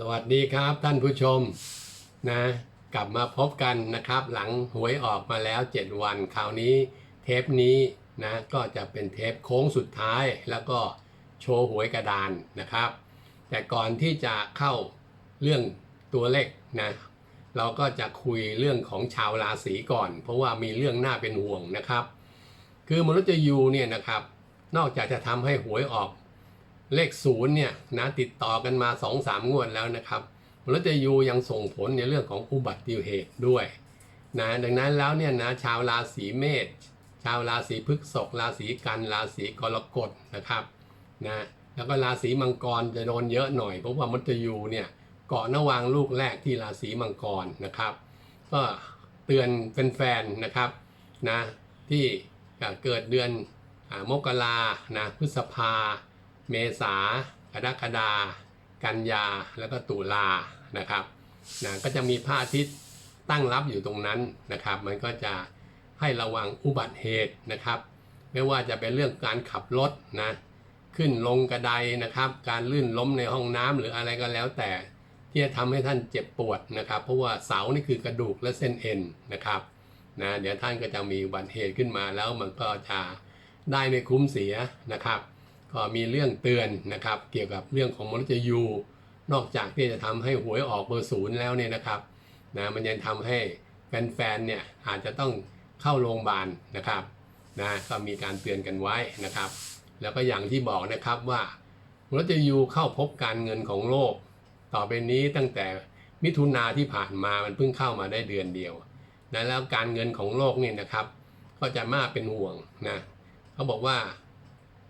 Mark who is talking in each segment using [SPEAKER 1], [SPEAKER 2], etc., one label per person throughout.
[SPEAKER 1] สวัสดีครับท่านผู้ชมนะกลับมาพบกันนะครับ หลังหวยออกมาแล้ว 7 วันคราวนี้เทปนี้นะก็จะเป็นเทปโค้งสุดท้ายแล้วก็โชว์หวยกระดานนะครับ แต่ก่อนที่จะเข้าเรื่องตัวเลขนะเราก็จะคุยเรื่องของชาวราศีก่อน เพราะว่ามีเรื่องน่าเป็นห่วงนะครับ คือมนุษย์ยูเนี่ยนะครับ นอกจากจะทำให้หวยออก เลขศูนย์เนี่ยนะติดต่อกันมา2อสามงวดแล้วนะครับมฤตยูยังส่งผลในเรื่องของอุบัติเหตุด้วยนะดังนั้นแล้วเนี่ยนะชาวราศีเมษชาวราศีพฤษภราศีกันราศีกรกฎนะครับนะแล้วก็ราศีมังกรจะโดนเยอะหน่อยเพราะว่ามฤตยูเนี่ยเกาะนวางลูกแรกที่ราศีมังกรนะครับ ก็เตือนแฟนๆนะครับนะที่เกิดเดือนอมกรานะพฤษภา เมษากรกฎากันยาแล้วก็ตุลานะครับนะก็จะมีพระอาทิตย์ตั้งรับอยู่ตรงนั้นนะครับ มันก็จะให้ระวังอุบัติเหตุนะครับ ไม่ว่าจะเป็นเรื่องการขับรถนะขึ้นลงกระไดนะครับ การลื่นล้มในห้องน้ำหรืออะไรก็แล้วแต่ ที่จะทำให้ท่านเจ็บปวดนะครับ เพราะว่าเสานี่คือกระดูกและเส้นเอ็นนะครับนะเดี๋ยวท่านก็จะมีอุบัติเหตุขึ้นมาแล้วมันก็จะได้ไม่คุ้มเสียนะครับ มีเรื่องเตือนนะครับ เกี่ยวกับเรื่องของมนุษย์ยูนอกจากที่จะทำให้หวยออกเบอร์ศูนย์แล้วเนี่ยนะครับนะมันยังทำให้แฟนๆเนี่ยอาจจะต้องเข้าโรงพยาบาลนะครับนะก็มีการเตือนกันไว้นะครับ แล้วก็อย่างที่บอกนะครับว่ามนุษย์ยูเข้าพบการเงินของโลก ต่อไปนี้ตั้งแต่มิถุนาที่ผ่านมามันเพิ่งเข้ามาได้เดือนเดียวนะแล้วการเงินของโลกเนี่ยนะครับ ก็จะมากเป็นห่วงนะเขาบอกว่า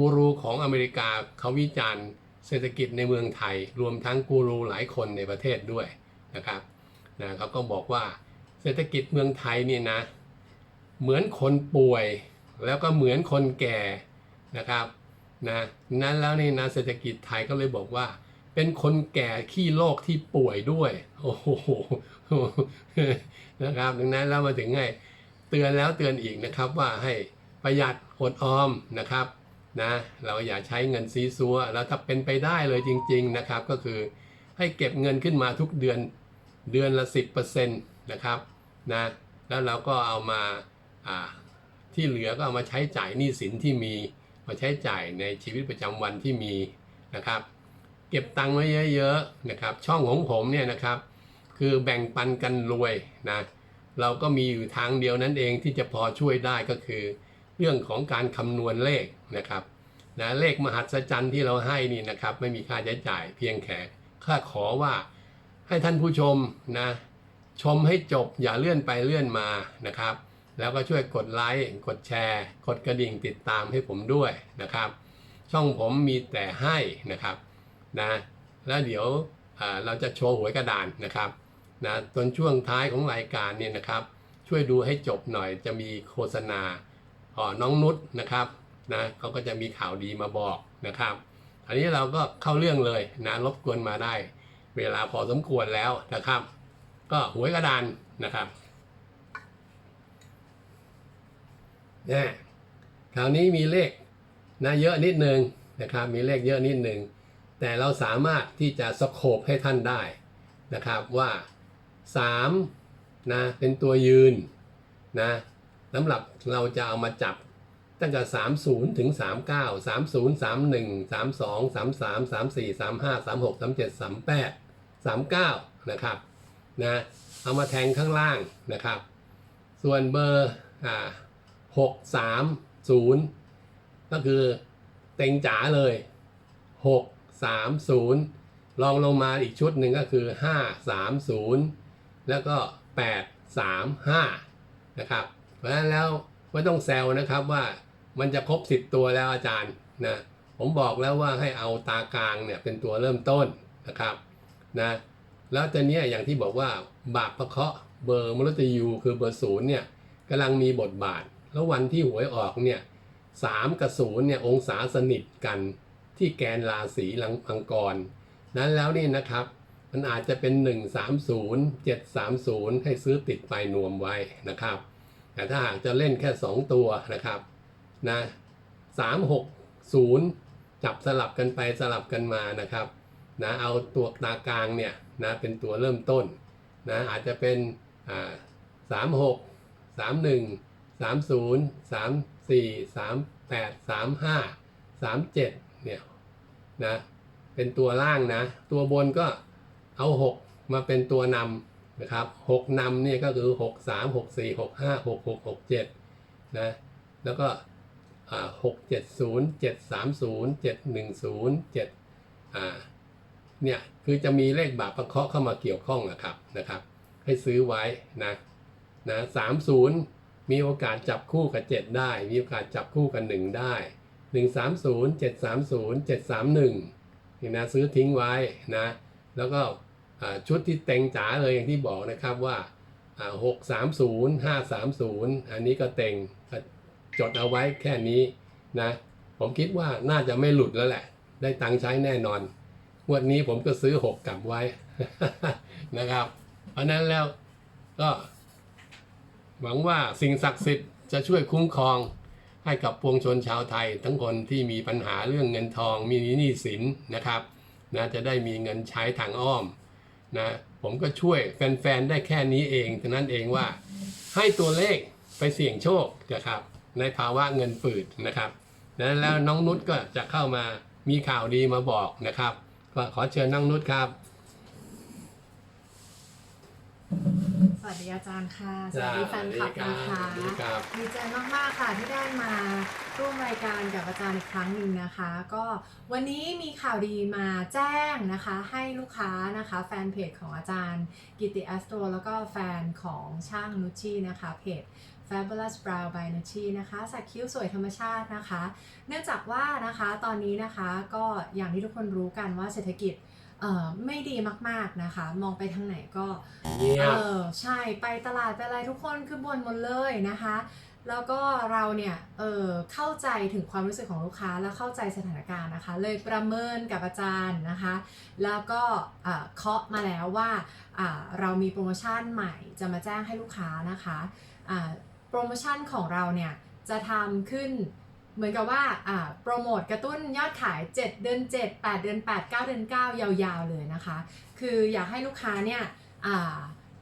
[SPEAKER 1] กูรูของอเมริกาเขาวิจารณ์เศรษฐกิจในเมืองไทย รวมทั้งกูรูหลายคนในประเทศด้วยนะครับนะเขาก็บอกว่าเศรษฐกิจเมืองไทยนี่นะ เหมือนคนป่วย แล้วก็เหมือนคนแก่นะครับนะนั้นแล้วนี่นะเศรษฐกิจไทยก็เลยบอกว่า เป็นคนแก่ขี้โรคที่ป่วยด้วยโอ้โหนะครับดังนั้นแล้วมาถึงไงเตือนแล้วเตือนอีกนะครับว่าให้ประหยัดอดออมนะครับ นะเราอย่าใช้เงินซีซัวแล้วถ้าเป็นไปได้เลยจริง ๆนะครับ ก็คือให้เก็บเงินขึ้นมาทุกเดือนเดือนละ 10%นะครับนะแล้วเราก็เอามาอ่าที่เหลือก็เอามาใช้จ่ายหนี้สินที่มีมาใช้จ่ายในชีวิตประจำวันที่มีนะครับ เก็บตังค์ไว้เยอะๆนะครับ ช่องของผมเนี่ยนะครับ คือแบ่งปันกันรวยนะเราก็มีอยู่ทางเดียวนั้นเองที่จะพอช่วยได้ก็คือ เรื่องของการคำนวณเลข นะครับนะเลขมหัศจรรย์ที่เราให้นี่นะครับ ไม่มีค่าใช้จ่ายเพียงแค่ค่าขอว่าให้ท่านผู้ชมนะชมให้จบอย่าเลื่อนไปเลื่อนมานะครับ แล้วก็ช่วยกดไลค์กดแชร์ กดกระดิ่งติดตามให้ผมด้วยนะครับ ช่องผมมีแต่ให้นะครับนะแล้วเดี๋ยวเราจะโชว์หวยกระดานนะครับนะตอนช่วงท้ายของรายการเนี่ยนะครับ ช่วยดูให้จบหน่อยจะมีโฆษณาอ๋อน้องนุชนะครับ นะเขาก็จะมีข่าวดีมาบอกนะครับ อันนี้เราก็เข้าเรื่องเลยนะรบกวนมาได้ เวลาพอสมควรแล้วนะครับ ก็หวยกระดานนะครับเนี่ยคราวนี้มีเลขนะเยอะนิดนึงนะครับ มีเลขเยอะนิดนึงแต่เราสามารถที่จะสโคบให้ท่านได้นะครับว่า3นะเป็นตัวยืนนะสำหรับเราจะเอามาจับ ตั้งแต่ 30 ถึง 39 30 31 32 33 34 35 36 37 38 39 นะครับนะเอามาแทงข้างล่างนะครับ ส่วนเบอร์อ่า6 3 0 ก็คือเต็งจ๋าเลย 6 3 0 ลองลงมาอีกชุดหนึ่งก็คือ 5 3 0 แล้วก็ 8 3 5 นะครับ เพราะฉะนั้นแล้วไม่ต้องแซวนะครับว่า มันจะครบ10ตัวแล้วอาจารย์นะผมบอกแล้วว่าให้เอาตากลางเนี่ยเป็นตัวเริ่มต้นนะครับนะแล้วตอนนี้อย่างที่บอกว่าบาปประเคาะเบอร์มรตยูคือเบอร์ศูนย์เนี่ยกำลังมีบทบาท แล้ววันที่หวยออกเนี่ยสามกับศูนย์เนี่ยองศาสนิทกันที่แกนราศีลังอังกร นั้นแล้วนี่นะครับ มันอาจจะเป็น 130 730 ให้ซื้อติดไปนวมไว้นะครับ แต่ถ้าหากจะเล่นแค่ 2 ตัวนะครับ นะ360จับสลับกันไปสลับกันมานะครับนะเอาตัวตากลางเนี่ยนะเป็นตัวเริ่มต้นนะอาจจะเป็นอ่าสามหกสามหนึ่งสามศูนย์สามสี่สามแปดสามห้าสามเจ็ดเนี่ยนะเป็นตัวล่างนะ ตัวบนก็เอาหกมาเป็นตัวนำนะครับหกนำเนี่ยก็คือหกสามหกสี่หกห้าหกหกหกเจ็ดนะแล้วก็ หกเจ็ดศูนย์เจ็ดสามศูนย์เจ็ดหนึ่งศูนย์เจ็ดอ่าเนี่ยคือจะมีเลขบาปประเคาะเข้ามาเกี่ยวข้องนะครับนะครับ ให้ซื้อไว้นะนะสามศูนย์มีโอกาสจับคู่กับเจ็ดได้ มีโอกาสจับคู่กับหนึ่งได้หนึ่งสามศูนย์เจ็ดสามศูนย์เจ็ดสามหนึ่งนี่นะซื้อทิ้งไว้นะ แล้วก็ชุดที่เต็งจ๋าเลยอย่างที่บอกนะครับว่าหกสามศูนย์ห้าสามศูนย์อันนี้ก็เต็ง จดเอาไว้แค่นี้นะ ผมคิดว่าน่าจะไม่หลุดแล้วแหละ ได้ตังค์ใช้แน่นอนงวดนี้ผมก็ซื้อหกกลับไว้นะครับ เพราะนั้นแล้วก็หวังว่าสิ่งศักดิ์สิทธิ์จะช่วยคุ้มครองให้กับปวงชนชาวไทย ทั้งคนที่มีปัญหาเรื่องเงินทองมีหนี้สินนะครับนะจะได้มีเงินใช้ทางอ้อมนะผมก็ช่วยแฟนๆ ได้แค่นี้เองเท่านั้นเองว่าให้ตัวเลขไปเสี่ยงโชคนะครับ ในภาวะเงินฝืดนะครับนะแล้วน้องนุชก็จะเข้ามามีข่าวดีมาบอกนะครับ ก็ขอเชิญน้องนุชครับ
[SPEAKER 2] สวัสดีอาจารย์ค่ะ สวัสดีแฟนคลับนะคะ
[SPEAKER 1] สวัสดีครับ
[SPEAKER 2] ดีใจมากๆค่ะที่ได้มาร่วมรายการกับอาจารย์อีกครั้งหนึ่งนะคะ ก็วันนี้มีข่าวดีมาแจ้งนะคะ ให้ลูกค้านะคะ แฟนเพจของอาจารย์ กิติอัสโตรแล้วก็แฟนของช่างนุชชี่นะคะเพจ Fabulous Brow by Nucci นะคะสักคิ้วสวยธรรมชาตินะคะ เนื่องจากว่านะคะตอนนี้นะคะก็อย่างที่ทุกคนรู้กันว่าเศรษฐกิจเอ่อไม่ดีมากๆนะคะ มองไปทางไหนก็
[SPEAKER 1] เงีย
[SPEAKER 2] เอบอใช่ไปตลาดไปอะไรทุกคนคือบ่นหมดเลยนะคะ แล้วก็เราเนี่ยเออเข้าใจถึงความรู้สึกของลูกค้าและเข้าใจสถานการณ์นะคะ เลยประเมินกับอาจารย์นะคะ แล้วก็อ่าเคาะมาแล้วว่าอ่าเรามีโปรโมชั่นใหม่จะมาแจ้งให้ลูกค้านะคะอ่า โปรโมชั่นของเราเนี่ยจะทำขึ้นเหมือนกับว่าอ่าโปรโมทกระตุ้นยอดขาย 7 เดือน 7 8 เดือน 8 9 เดือน 9 ยาวๆเลยนะคะ คืออยากให้ลูกค้าเนี่ยอ่า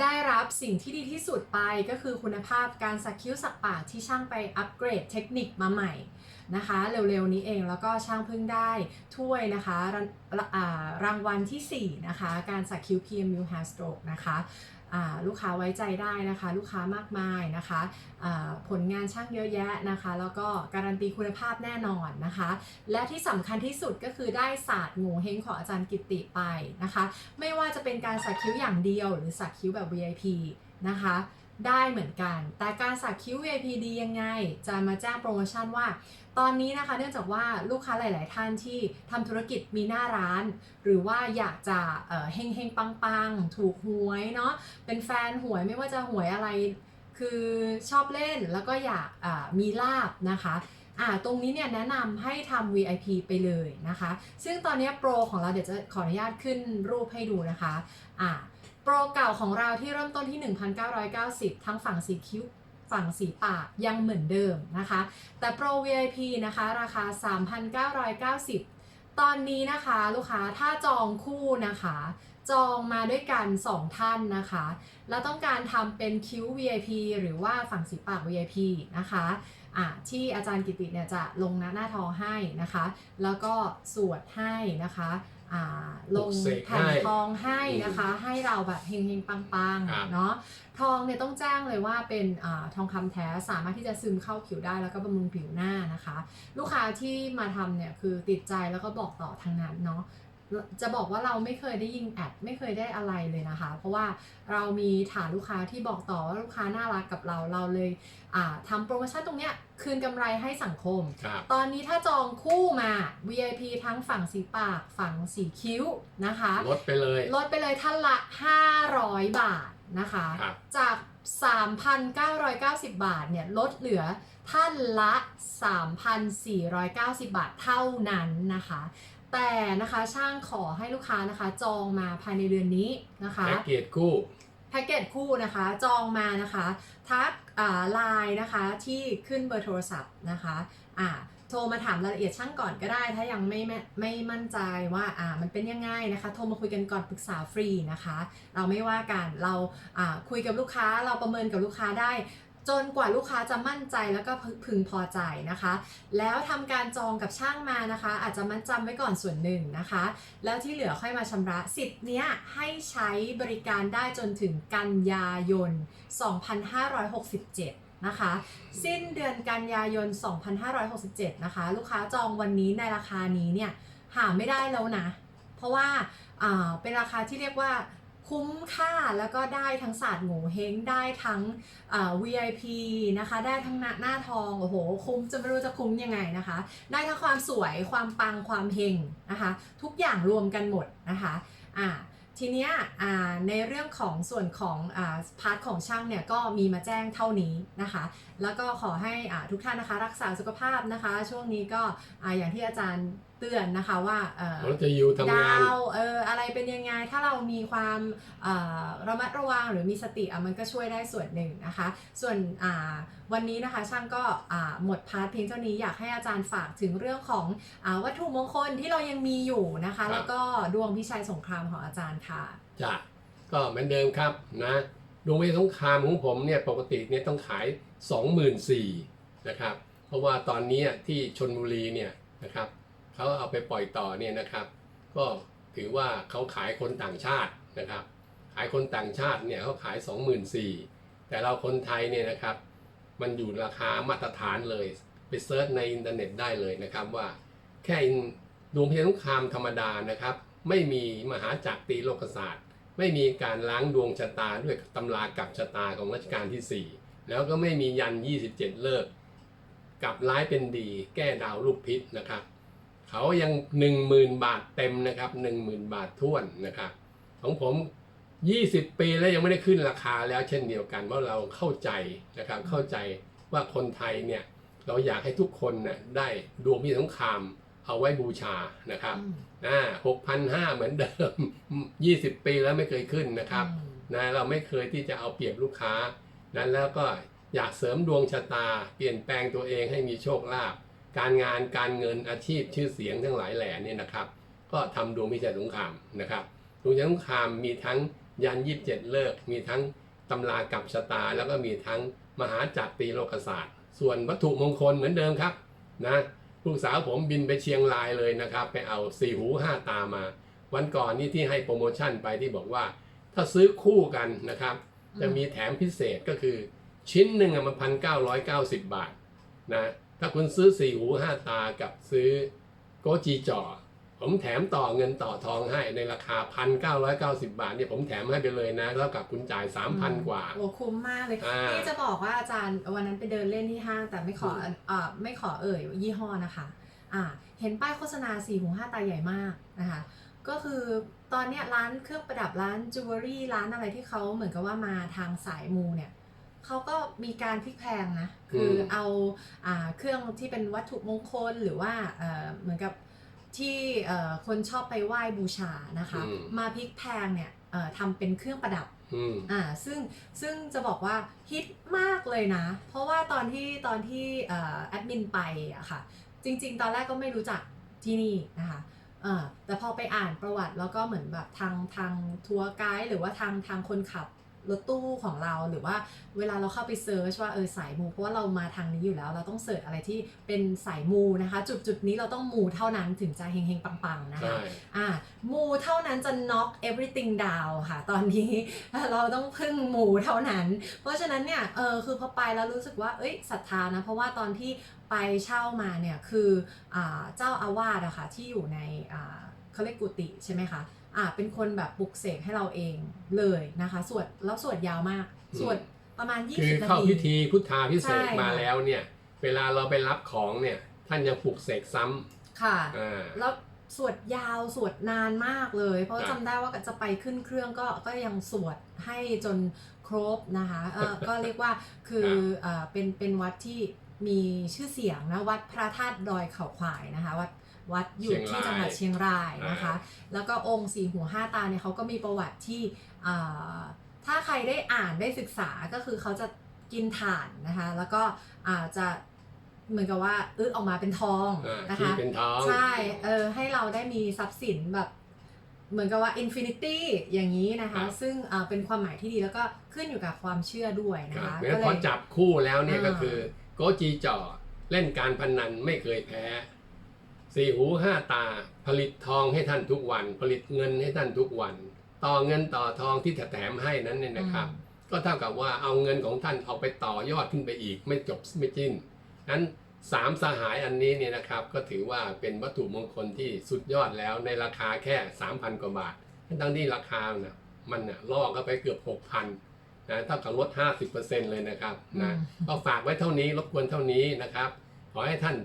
[SPEAKER 2] ได้รับสิ่งที่ดีที่สุดไปก็คือคุณภาพการสักคิ้วสักปากที่ช่างไปอัปเกรดเทคนิคมาใหม่นะคะ เร็วๆนี้เองแล้วก็ช่างเพิ่งได้ถ้วยนะคะรางอ่ารางวัลทีสี่ 4 นะคะ การสักคิ้ว PMU Hair Stroke นะคะ ลูกค้าไว้ใจได้นะคะ ลูกค้ามากมายนะคะผลงานช่างเยอะแยะนะคะ แล้วก็การันตีคุณภาพแน่นอนนะคะ และที่สำคัญที่สุดก็คือได้ศาสตร์หงูเฮงของอาจารย์กิตติไปนะคะ ไม่ว่าจะเป็นการสักคิ้วอย่างเดียว หรือสักคิ้วแบบ VIP นะคะ ได้เหมือนกัน แต่การสักคิ้ว VIP ดียังไง จะมาแจ้งโปรโมชั่นว่า ตอนนี้นะคะเนื่องจากว่าลูกค้าหลาย ๆ ท่านที่ทำธุรกิจมีหน้าร้าน หรือว่าอยากจะเฮงเฮงปังปังถูกหวยเนาะ เป็นแฟนหวยไม่ว่าจะหวยอะไร คือชอบเล่นแล้วก็อยากมีลาบนะคะอ่าตรงนี้เนี่ยแนะนำให้ทำ VIP ไปเลยนะคะ ซึ่งตอนนี้โปรของเราเดี๋ยวจะขออนุญาตขึ้นรูปให้ดูนะคะอ่า ปรเก่าของเราที่เริ่มต้นที่ 1,990 ทั้งฝั่งสีคิ้วฝั่งสีปากยังเหมือนเดิมนะคะ แต่โปร VIP นะคะ ราคา 3,990 ตอนนี้นะคะลูกค้าถ้าจองคู่นะคะ จองมาด้วยกัน 2 ท่านนะคะ แล้วต้องการทำเป็นคิ้ว VIP หรือว่าฝั่งสีปาก VIP นะคะะที่อาจารย์กิติเนี่ยจะลงหน้าหน้าทองให้นะคะ แล้วก็สวดให้นะคะ ลง
[SPEAKER 1] ปลุกเสกให้
[SPEAKER 2] แผ่นทองให้นะคะ ให้เราแบบเฮงๆปัง
[SPEAKER 1] ครับ
[SPEAKER 2] ๆเนาะทองเนี่ยต้องแจ้งเลยว่าเป็นอาทองคำแท้สามารถที่จะซึมเข้าผิวได้แล้วก็บำรุงผิวหน้านะคะ ลูกค้าที่มาทำเนี่ยคือติดใจแล้วก็บอกต่อทางนั้นเนาะ จะบอกว่าเราไม่เคยได้ยิงแอดไม่เคยได้อะไรเลยนะคะ เพราะว่าเรามีฐานลูกค้าที่บอกต่อว่าลูกค้าน่ารักกับเราเราเลยอ่าทำโปรโมชั่นตรงเนี้ยคืนกำไรให้สังคม
[SPEAKER 1] ครับ
[SPEAKER 2] ตอนนี้ถ้าจองคู่มา VIP ทั้งฝั่งสีปากฝั่งสีคิ้วนะคะ
[SPEAKER 1] ลดไปเลย
[SPEAKER 2] ลดไปเลยท่านละ 500 บาทนะคะ
[SPEAKER 1] ครับ
[SPEAKER 2] จาก 3,990 บาทเนี่ยลดเหลือท่านละ 3,490 บาทเท่านั้นนะคะ แต่นะคะช่างขอให้ลูกค้านะคะ จองมาภายในเดือนนี้นะคะ
[SPEAKER 1] แพ็กเกจคู่
[SPEAKER 2] แพ็กเกจคู่นะคะจองมานะคะทักไลน์นะคะที่ขึ้นเบอร์โทรศัพท์นะคะอ่าโทรมาถามรายละเอียดช่างก่อนก็ได้ ถ้ายังไม่แม่ไม่มั่นใจว่าอ่ามันเป็นยังไงนะคะ โทรมาคุยกันก่อนปรึกษาฟรีนะคะ เราไม่ว่ากันเราอ่าคุยกับลูกค้าเราประเมินกับลูกค้าได้ จนกว่าลูกค้าจะมั่นใจแล้วก็พึงพอใจนะคะ แล้วทำการจองกับช่างมานะคะ อาจจะมัดจำไว้ก่อนส่วนหนึ่งนะคะ แล้วที่เหลือค่อยมาชำระสิทธิ์เนี้ยให้ใช้บริการได้จนถึงกันยายน 2567นะคะ สิ้นเดือนกันยายน 2567 นะคะ ลูกค้าจองวันนี้ในราคานี้เนี่ย หาไม่ได้แล้วนะ เพราะว่าเป็นราคาที่เรียกว่า คุ้มค่าแล้วก็ได้ทั้งศาสตร์โง่เฮงได้ทั้งอ่า VIP นะคะ ได้ทั้งหน้าหน้าทองโอ้โหคุ้มจะไม่รู้จะคุ้มยังไงนะคะ ได้ทั้งความสวยความปังความเฮงนะคะ ทุกอย่างรวมกันหมดนะคะอ่าทีเนี้ยอ่าในเรื่องของส่วนของอ่าพาร์ทของช่างเนี่ยก็มีมาแจ้งเท่านี้นะคะ แล้วก็ขอให้อ่าทุกท่านนะคะรักษาสุขภาพนะคะ ช่วงนี้ก็อ่าอย่างที่อาจารย์เตือนนะคะว่าเอ่อ
[SPEAKER 1] เราจะอยู่ทำงาน
[SPEAKER 2] ดาวเอออะไรเป็นยังไงถ้าเรามีความเอ่อระมัดระวังหรือมีสติอะมันก็ช่วยได้ส่วนหนึ่งนะคะ ส่วนอ่าวันนี้นะคะช่างก็อ่าหมดพาร์ทเพียงเท่านี้อยากให้อาจารย์ฝากถึงเรื่องของอาวัตถุมงคลที่เรายังมีอยู่นะ
[SPEAKER 1] ครั
[SPEAKER 2] คะ
[SPEAKER 1] บ
[SPEAKER 2] แล้วก็ดวงพิชัยสงครามของอาจารย์ค่ะ
[SPEAKER 1] จ้ะก็เหมือนเดิมครับนะด วงวิทยาสงครามของผมเนี่ยปกติเนี่ยต้องขาย 24,000นะครับ เพราะว่าตอนนี้ที่ชนบุรีเนี่ยนะครับเขาเอาไปปล่อยต่อเนี่ยนะครับ ก็ถือว่าเขาขายคนต่างชาตินะครับ ขายคนต่างชาติเนี่ยเขาขาย 24,000แต่เราคนไทยเนี่ยนะครับ มันอยู่ราคามาตรฐานเลยไปเซิร์ชในอินเทอร์เน็ตได้เลยนะครับว่าแค่ดวงพยาสงครามธรรมดานะครับ ไม่มีมหาจักรตีโลกศาสตร์ ไม่มีการล้างดวงชะตาด้วยตำรากับชะตาของรัชกาลที่ 4 แล้วก็ไม่มียัน 27 เลิกกับร้ายเป็นดี แก้ดาวลูกพิษนะครับ เขายัง 10,000 บาทเต็มนะครับ10,000 บาทท้วนนะครับ ของผม 20 ปีแล้วยังไม่ได้ขึ้นราคาแล้วเช่นเดียวกันเพราะเราเข้าใจนะครับเข้าใจว่าคนไทยเนี่ยเราอยากให้ทุกคนน่ะได้ดวงพิสงคราม เอาไว้บูชานะครับอ่าหกพันห้าเหมือนเดิมยี่สิบปีแล้วไม่เคยขึ้นนะครับนะเราไม่เคยที่จะเอาเปรียบลูกค้านั้นแล้วก็อยากเสริมดวงชะตา เปลี่ยนแปลงตัวเองให้มีโชคลาภการงานการเงินอาชีพชื่อเสียงทั้งหลายแหล่เนี่ยนะครับ ก็ทำดวงพิจัยสงครามนะครับดวงพิจัยสงครามมีทั้งยันยีิบเจ็ดเลิกษ์มีทั้งตำรากับชะตา แล้วก็มีทั้งมหาจักรตีโลกศาสตร์ ส่วนวัตถุมงคลเหมือนเดิมครับนะ ลูกสาวผมบินไปเชียงรายเลยนะครับ ไปเอาสี่หูห้าตามา วันก่อนนี่ที่ให้โปรโมชั่นไปที่บอกว่า ถ้าซื้อคู่กันนะครับ จะมีแถมพิเศษก็คือ ชิ้นหนึ่งมันพันเก้าร้อยเก้าสิบบาทนะถ้าคุณซื้อสี่หูห้าตากับซื้อโกจีจ่อ ผมแถมต่อเงินต่อทองให้ในราคาพันเก้าร้อยเก้าสิบาทเนี่ยผมแถมให้ไปเลยนะแล้วกับคุณจ่ายสามพันกว่า
[SPEAKER 2] โอ้คุ้มมากเลย
[SPEAKER 1] อ่า นี่
[SPEAKER 2] นี่จะบอกว่าอาจารย์วันนั้นไปเดินเล่นที่ห้างแต่ไม่ขอ
[SPEAKER 1] อืม
[SPEAKER 2] เอ่อไม่ขอเอ่ยยี่ห้อนะคะ อ่า เห็นป้ายโฆษณาสี่หูห้าตาใหญ่มากนะคะ ก็คือตอนเนี้ยร้านเครื่องประดับร้านจิวเวลรี่ร้านอะไรที่เขาเหมือนกับว่ามาทางสายมูเนี่ยเขาก็มีการพลิกแพลงนะ คืออ
[SPEAKER 1] ม
[SPEAKER 2] เอาอ่าเครื่องที่เป็นวัตถุมงคลหรือว่าเอ่อเหมือนกับ ที่เอ่อคนชอบไปไหว้บูชานะคะ
[SPEAKER 1] อืม
[SPEAKER 2] มาพลิกแพลงเนี่ยเอ่อทำเป็นเครื่องประดับ
[SPEAKER 1] อืม
[SPEAKER 2] อ่าซึ่งซึ่งจะบอกว่าฮิตมากเลยนะ เพราะว่าตอนที่ตอนที่เอ่อแอดมินไปอะค่ะ จริง ๆ ตอนแรกก็ไม่รู้จักที่นี่นะคะเออแต่พอไปอ่านประวัติแล้วก็เหมือนแบบทางทางทัวร์ไกด์หรือว่าทางทางคนขับ รถตู้ของเราหรือว่าเวลาเราเข้าไปเซิร์ชว่าเออสายมูเพราะว่าเรามาทางนี้อยู่แล้ว เราต้องเสิร์ชอะไรที่เป็นสายมูนะคะ จุดจุดนี้เราต้องมูเท่านั้นถึงจะเฮงๆปังๆนะคะ
[SPEAKER 1] ใช่
[SPEAKER 2] อ่ามูเท่านั้นจะ knock everything down ค่ะ ตอนนี้เราต้องพึ่งมูเท่านั้น เพราะฉะนั้นเนี่ยเออคือพอไปแล้วรู้สึกว่าเอ้ยศรัทธานะ เพราะว่าตอนที่ไปเช่ามาเนี่ยคืออ่าเจ้าอาวาสอะค่ะที่อยู่ในอ่าเขาเรียกกุฏิใช่ไหมคะ อ่าเป็นคนแบบปลุกเสกให้เราเองเลยนะคะสวดแล้วสวดยาวมาก สวดประมาณ20
[SPEAKER 1] คือ
[SPEAKER 2] นา
[SPEAKER 1] เข้า
[SPEAKER 2] ที
[SPEAKER 1] พิธีพุทธาพิเศษ
[SPEAKER 2] ใช่
[SPEAKER 1] มา
[SPEAKER 2] ค่ะ
[SPEAKER 1] แล้วเนี่ย เวลาเราไปรับของเนี่ย ท่านยังปลุกเสกซ้ำ
[SPEAKER 2] ค่ะ
[SPEAKER 1] อ่า
[SPEAKER 2] แล้วสวดยาวสวดนานมากเลย เพราะ
[SPEAKER 1] ครับ
[SPEAKER 2] จำได้ว่าจะไปขึ้นเครื่องก็ก็ยังสวดให้จนครบนะคะเออ ก็เรียกว่าคือเอ่อเป็นเป็นวัดที่มีชื่อเสียงนะวัดพระธาตุดอยเขาขวายนะคะวัด วัดอยู่ที่จังหวัดเชียงรายนะคะ แล้วก็องค์สีหูห้าตาเนี่ยเขาก็มีประวัติที่อ่าถ้าใครได้อ่านได้ศึกษาก็คือเขาจะกินถ่านนะคะ แล้วก็อาจจะเหมือนกับว่าอึออกมาเป็นทอง
[SPEAKER 1] อ่า
[SPEAKER 2] นะ
[SPEAKER 1] ที่
[SPEAKER 2] คะ
[SPEAKER 1] เป็นทอง
[SPEAKER 2] ใช่เออให้เราได้มีทรัพย์สินแบบเหมือนกับว่า infinity อย่างนี้นะคะ ซึ่งเอ่อเป็นความหมายที่ดีแล้วก็ขึ้นอยู่กับความเชื่อด้วยนะ
[SPEAKER 1] ครั
[SPEAKER 2] คะ
[SPEAKER 1] บเพราะฉะนั้นพอจับคู่แล้วเนี่ย
[SPEAKER 2] อ่า
[SPEAKER 1] ก็คือ โกจีจ่อเล่นการพนันไม่เคยแพ้ สี่หูห้าตา ผลิตทองให้ท่านทุกวัน ผลิตเงินให้ท่านทุกวัน ต่อเงินต่อทองที่จะแถมให้นั้นเนี่ยนะครับ ก็เท่ากับว่าเอาเงินของท่านเอาไปต่อยอดขึ้นไปอีกไม่จบไม่จิ้นนั้นสามสหายอันนี้เนี่ยนะครับ ก็ถือว่าเป็นวัตถุมงคลที่สุดยอดแล้วในราคาแค่ 3,000 กว่าบาททั้งที่ราคาน่ะมันน่ะล่อเข้าไปเกือบ 6,000นะเท่ากับลด 50%เลยนะครับนะ
[SPEAKER 2] อืม
[SPEAKER 1] ก็ฝากไว้เท่านี้รบกวนเท่านี้นะครับ ขอให้ท่าน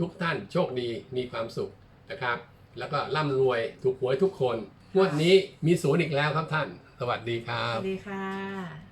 [SPEAKER 1] ทุกท่านโชคดีมีความสุขนะครับ แล้วก็ร่ำรวยถูกหวยทุกคนงวดนี้มีศูนย์อีกแล้วครับท่าน สวัสดีครั
[SPEAKER 2] ส
[SPEAKER 1] บ
[SPEAKER 2] วัสดีค่ะ